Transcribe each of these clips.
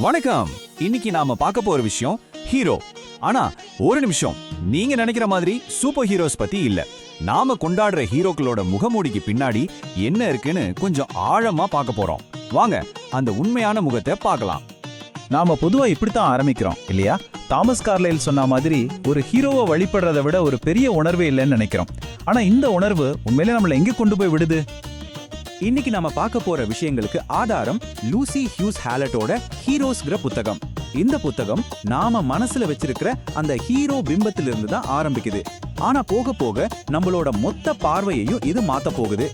வணக்கம். இன்னைக்கு நாம பார்க்க போற விஷயம் ஹீரோ. ஆனா ஒரு நிமிஷம். நீங்க நினைக்கிற மாதிரி சூப்பர் ஹீரோஸ் பத்தி இல்ல. நாம கொண்டாடுற ஹீரோக்களோட முகமூடிக்கு பின்னாடி என்ன இருக்குன்னு கொஞ்சம் ஆழமா பார்க்க போறோம். வாங்க அந்த உண்மையான முகத்தை பார்க்கலாம். நாம பொதுவா இப்படித்தான் ஆரம்பிக்கிறோம் இல்லையா? தாமஸ் கார்லைல் சொன்ன மாதிரி ஒரு ஹீரோவை வழிபடுறதை விட ஒரு பெரிய உணர்வே இல்லைன்னு நினைக்கிறோம். ஆனா இந்த உணர்வு உண்மையிலே நம்மளை எங்க கொண்டு போய் விடுது? இன்னைக்கு நாம பார்க்க போற விஷயங்களுக்கு ஆதாரம் லூசி ஹியூஸ் ஹேலட்டோட ஹீரோஸ்ங்கிற புத்தகம். இந்த புத்தகம் நாம மனசுல வச்சிருக்கிற அந்த ஹீரோ பிம்பத்திலிருந்து தான் ஆரம்பிக்குது. ஆனா போக போக நம்மளோட மொத்த பார்வையையும் இது மாத்த போகுது.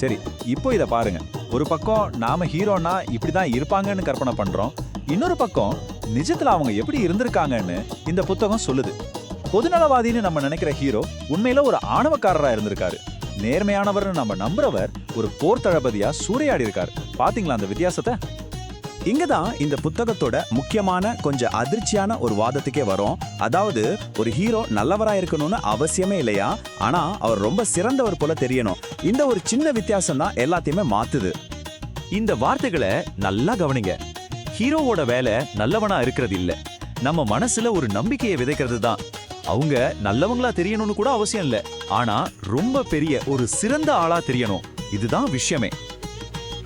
சரி இப்போ இத பாருங்க. ஒரு பக்கம் நாம ஹீரோனா இப்படிதான் இருப்பாங்கன்னு கற்பனை பண்றோம். இன்னொரு பக்கம் நிஜத்துல அவங்க எப்படி இருந்திருக்காங்கன்னு இந்த புத்தகம் சொல்லுது. பொதுநலவாதின்னு நம்ம நினைக்கிற ஹீரோ உண்மையில ஒரு ஆணவக்காரரா இருந்திருக்காரு. நேர்மையானவர்னு நம்ம நம்புறவர் ஒரு போர் தளபதியா சூறையாடி இருக்காரு. பாத்தீங்களா அந்த வித்தியாசத்தை? இங்கதான் இந்த புத்தகத்தோட முக்கியமான கொஞ்சம் அதிர்ச்சியான ஒரு வாதத்துக்கே வரும். அதாவது ஒரு ஹீரோ நல்லவரா இருக்கணும்னு அவசியமே இல்லையா? ஆனா அவர் ரொம்ப சிறந்தவர் போல தெரியணும். இந்த ஒரு சின்ன வித்தியாசம் தான் எல்லாத்தையுமே மாத்துது. இந்த வார்த்தைகளை நல்லா கவனிங்க. ஹீரோவோட வேலை நல்லவனா இருக்கிறது இல்ல. நம்ம மனசுல ஒரு நம்பிக்கையை விதைக்கிறது தான் அவங்க நல்லவங்களா தெரியணும்னு கூட அவசியம் இல்ல. ஆனா ரொம்ப பெரிய ஒரு சிறந்த ஆளா தெரியணும். இதுதான் விஷயமே.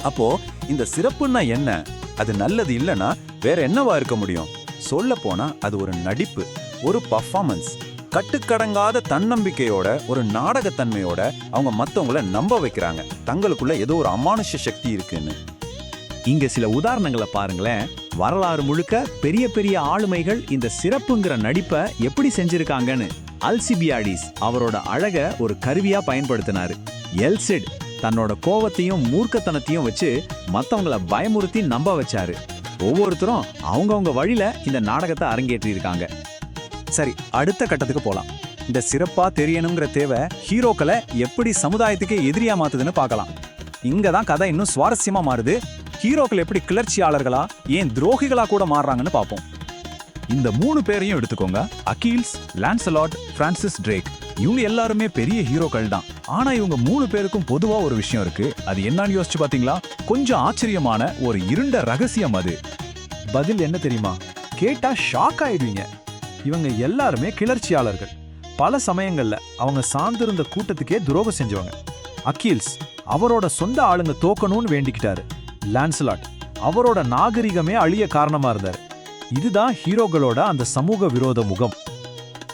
அப்போ இந்த சிறப்புன்னா என்ன? அது நல்லது இல்லனா வேற என்னவா இருக்க முடியும்? சொல்ல போனா அது ஒரு நடிப்பு ஒரு பர்ஃபார்மன்ஸ் கட்டுக்கடங்காத தன்னம்பிக்கையோட ஒரு நாடகத்தன்மையோட அவங்க மத்தவங்கள நம்ப வைக்கிறாங்க. தங்களுக்குள்ள ஏதோ ஒரு அமானுஷ சக்தி இருக்குன்னு. இங்க சில உதாரணங்களை பாருங்களேன். வரலாறு முழுக்க பெரிய பெரிய ஆளுமைகள் இந்த சிறப்புங்கிற நடிப்பை எப்படி செஞ்சிருக்காங்கன்னு அல்சிபியாடிஸ் அவரோட அழக ஒரு கருவியா பயன்படுத்தினாரு. எல்சிட் தன்னோட கோவத்தையும் மூர்க்கத்தனத்தையும் வச்சு மத்தவங்கள பயமுறுத்தி நம்ப வச்சாரு. ஒவ்வொருத்தரும் அவங்கவுங்க வழியில இந்த நாடகத்தை அரங்கேற்றியிருக்காங்க சரி அடுத்த கட்டத்துக்கு போகலாம் இந்த சிறப்பா தெரியணுங்கிற தேவை ஹீரோக்களை எப்படி சமுதாயத்துக்கு எதிரியா மாத்துதுன்னு பார்க்கலாம். இங்க தான் கதை இன்னும் சுவாரஸ்யமா மாறுது. ஹீரோக்கள் எப்படி கிளர்ச்சியாளர்களா ஏன் துரோகிகளா கூட மாறுறாங்கன்னு பார்ப்போம். இந்த மூணு பேரையும் எடுத்துக்கோங்க. Achilles Lancelot Francis Drake. இவங்க எல்லாருமே பெரிய ஹீரோக்கள் தான். ஆனா இவங்க மூணு பேருக்கும் பொதுவா ஒரு விஷயம் இருக்கு. அது என்னன்னு யோசிச்சு பாத்தீங்களா? கொஞ்சம் ஆச்சரியமான ஒரு இருண்ட ரகசியம் அது. பதில் என்ன தெரியுமா? கேட்டா ஷாக் ஆயிடுவீங்க. இவங்க எல்லாருமே கிளர்ச்சியாளர்கள். பல சமயங்கள்ல அவங்க சார்ந்திருந்த கூட்டத்துக்கே துரோகம் செஞ்சவங்க. அக்கீல்ஸ் அவரோட சொந்த ஆளுங்க தோக்கணும்னு வேண்டிக்கிட்டாரு. லான்சலாட் அவரோட நாகரிகமே அழிய காரணமா இருந்தாரு. இதுதான் ஹீரோகளோட அந்த சமூக விரோத முகம்.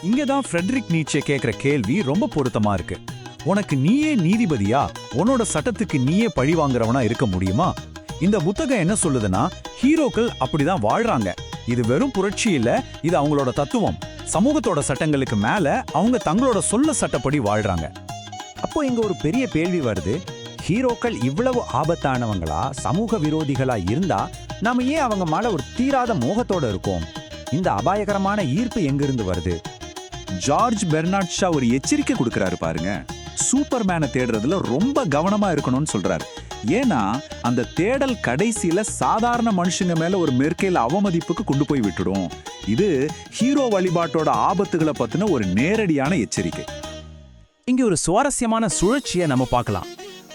இங்க தான் ஃப்ரெட்ரிக் நீச்சே கேக்குற கேள்வி ரொம்ப பொருத்தமா இருக்கு. உனக்கு நீயே நீதிபதியா? உன்னோட சட்டத்துக்கு நீயே பழி வாங்குறவனா இருக்க முடியுமா? இந்த புத்தகம் என்ன சொல்லுதுன்னா ஹீரோக்கள் அப்படிதான் வாழ்றாங்க. இது வெறும் புரட்சி இல்ல இது அவங்களோட தத்துவம். சமூகத்தோட சட்டங்களுக்கு மேல அவங்க தங்களோட சொல்ல சட்டப்படி வாழ்றாங்க. அப்போ இங்க ஒரு பெரிய கேள்வி வருது. ஹீரோக்கள் இவ்வளவு ஆபத்தானவங்களா? சமூக விரோதிகளா இருந்தா நாம ஏன் அவங்க மேல ஒரு தீராத மோகத்தோட இருக்கோம்? இந்த அபாயகரமான ஈர்ப்பு எங்கிருந்து வருது? ஜார்ஜ் பெர்னாட் ஷா ஒரு எச்சரிக்கை கொடுக்கறாரு பாருங்க. சூப்பர்மேனை தேடுறதுல ரொம்ப கவனமா இருக்கணும்னு சொல்றாரு. ஏன்னா அந்த தேடல் கடைசியில சாதாரண மனுஷங்க மேல ஒரு மேற்கையில் அவமதிப்புக்கு கொண்டு போய் விட்டுடும். இது ஹீரோ வழிபாட்டோட ஆபத்துகளை பத்தின ஒரு நேரடியான எச்சரிக்கை. இங்க ஒரு சுவாரஸ்யமான சுழற்சியை நம்ம பார்க்கலாம்.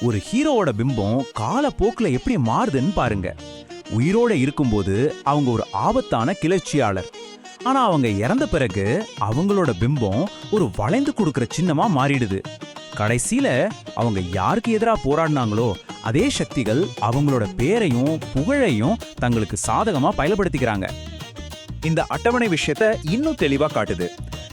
ஒரு ஹீரோவோட பிம்பம் காலப்போக்குல எப்படி மாறுதுன்னு பாருங்க. உயிரோட இருக்கும்போது அவங்க ஒரு ஆபத்தான கிளர்ச்சியாளர். ஆனா அவங்க இறந்த பிறகு அவங்களோட பிம்பம் ஒரு வளைந்து கொடுக்கிற சின்னமா மாறிடுது. கடைசியில அவங்க யாருக்கு எதிரா போராடினாங்களோ அதே சக்திகள் அவங்களோட பேரையும் புகழையும் தங்களுக்கு சாதகமா பயன்படுத்திக்கிறாங்க இந்த அட்டவணை விஷயத்த இன்னும் தெளிவா காட்டுது.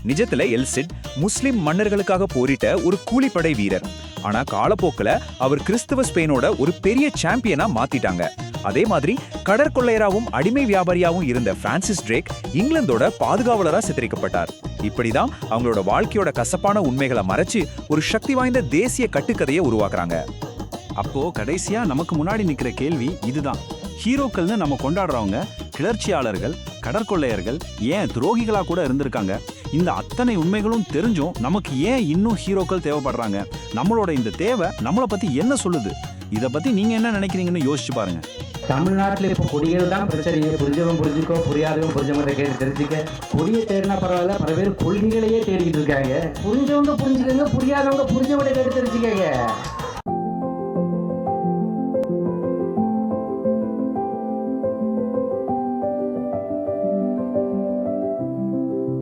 நிஜத்துல எல்சிட் முஸ்லிம் மன்னர்களுக்காக போரிட்ட ஒரு கூலிப்படை வீரர். ஆனா காலப்போக்கில் அவர் கிறிஸ்தவ ஸ்பெயினோட ஒரு பெரிய சாம்பியனா மாத்திட்டாங்க. அதே மாதிரி கடற்கொள்ளையராவும் அடிமை வியாபாரியாவும் இருந்த பிரான்சிஸ் ட்ரேக் இங்கிலாந்தோட பாதுகாவலரா சித்தரிக்கப்பட்டார். இப்படிதான் அவங்களோட வாழ்க்கையோட கசப்பான உண்மைகளை மறைச்சு ஒரு சக்தி வாய்ந்த தேசிய கட்டுக்கதையை உருவாக்குறாங்க. அப்போ கடைசியா நமக்கு முன்னாடி நிக்கிற கேள்வி இதுதான். ஹீரோக்கள்னு நம்ம கொண்டாடுறவங்க கிளர்ச்சியாளர்கள் கடற்கொள்ளையர்கள் ஏன் துரோகிகளா கூட இருந்திருக்காங்க? இந்த அத்தனை உண்மைகளும் தெரிஞ்சும் நமக்கு ஏன் இன்னும் ஹீரோக்கள் தேவைப்படுறாங்க? நம்மளோட இந்த தேவை நம்மளை பத்தி என்ன சொல்லுது? இதை பத்தி நீங்க என்ன நினைக்கிறீங்கன்னு யோசிச்சு பாருங்க. தமிழ்நாட்டில் இப்போ கொடிகள் தான் பிரச்சனையே புரிஞ்சவன் புரிஞ்சுக்கோ புரியாதவன் புரிஞ்சவங்க கேட்டு தெரிஞ்சுக்க. கொடியை தேடினா பரவாயில்ல பல பேர் கொள்கைகளையே தேடிக்கிட்டு இருக்காங்க. புரிஞ்சவங்க புரிஞ்சுக்கங்க புரியாதவங்க புரிஞ்சவங்க கேட்டு தெரிஞ்சுக்கங்க.